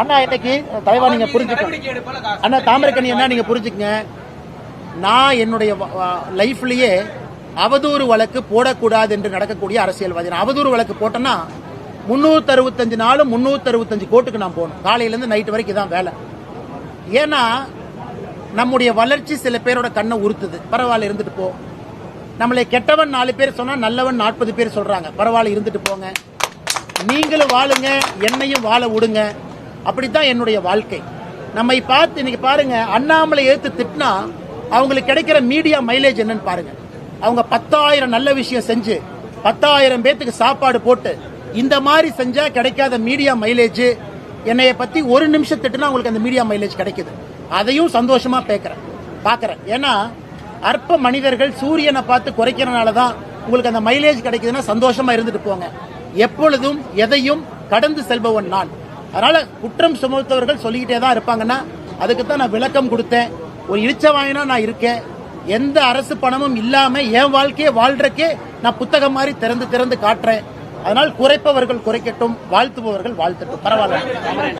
அண்ணா இன்னைக்கு தலைவா நீங்க புரிஞ்சுக்க அண்ணா தாமிரக்கணி என்ன நீங்க புரிஞ்சுக்கங்க. நான் என்னுடைய லைஃப்லயே அவதூறு வழக்கு போடக்கூடாது என்று நடக்கக்கூடிய அரசியல்வாதி. நான் அவதூறு வழக்கு போட்டேன்னா முன்னூத்தி அறுபத்தஞ்சு நாளும் முன்னூத்தி அறுபத்தஞ்சு கோர்ட்டுக்கு நான் போகணும். காலையில இருந்து நைட் வரைக்கும் தான் வேலை. ஏன்னா நம்முடைய வளர்ச்சி சில பேரோட கண்ணை உறுத்துது. பரவாயில்ல இருந்துட்டு போ. நம்மளை கெட்டவன் நாலு பேர் சொன்னா நல்லவன் நாற்பது பேர் சொல்றாங்க. பரவாயில்ல இருந்துட்டு போங்க. நீங்களும் வாழுங்க என்னையும் வாழ விடுங்க. அப்படித்தான் என்னுடைய வாழ்க்கை. நம்மை பார்த்து இன்னைக்கு பாருங்க அண்ணாமலை எடுத்து திட்டினா அவங்களுக்கு கிடைக்கிற மீடியா மைலேஜ் என்னன்னு பாருங்க. அவங்க பத்தாயிரம் நல்ல விஷயம் செஞ்சு பத்தாயிரம் பேத்துக்கு சாப்பாடு போட்டு இந்த மாதிரி செஞ்சா கிடைக்காத மீடியா மைலேஜ் என்னைய பத்தி ஒரு நிமிஷம் திட்டுனா உங்களுக்கு அந்த மீடியா மைலேஜ் கிடைக்குது. அதையும் சந்தோஷமா பேக்கிறேன். பாக்குறேன். ஏன்னா அற்ப மனிதர்கள் சூரியனை பார்த்து குறைக்கிறனால தான் உங்களுக்கு அந்த மைலேஜ் கிடைக்குதுன்னா சந்தோஷமா இருந்துட்டு போங்க. எப்பொழுதும் எதையும் கடந்து செல்பவன் நான். அதனால குற்றம் சுமத்தவர்கள் சொல்லிக்கிட்டே தான் இருப்பாங்கன்னா அதுக்கு தான் நான் விளக்கம் கொடுத்தேன். ஒரு இழிச்சவாயனா நான் இருக்கேன். எந்த அரசு பணமும் இல்லாம என் வாழ்க்கையை வாழ்றக்கே நான் புத்தகம் மாதிரி திறந்து திறந்து காட்டுறேன். அதனால் குறைப்பவர்கள் குறைக்கட்டும் வாழ்த்துபவர்கள் வாழ்த்தட்டும். பரவாயில்ல.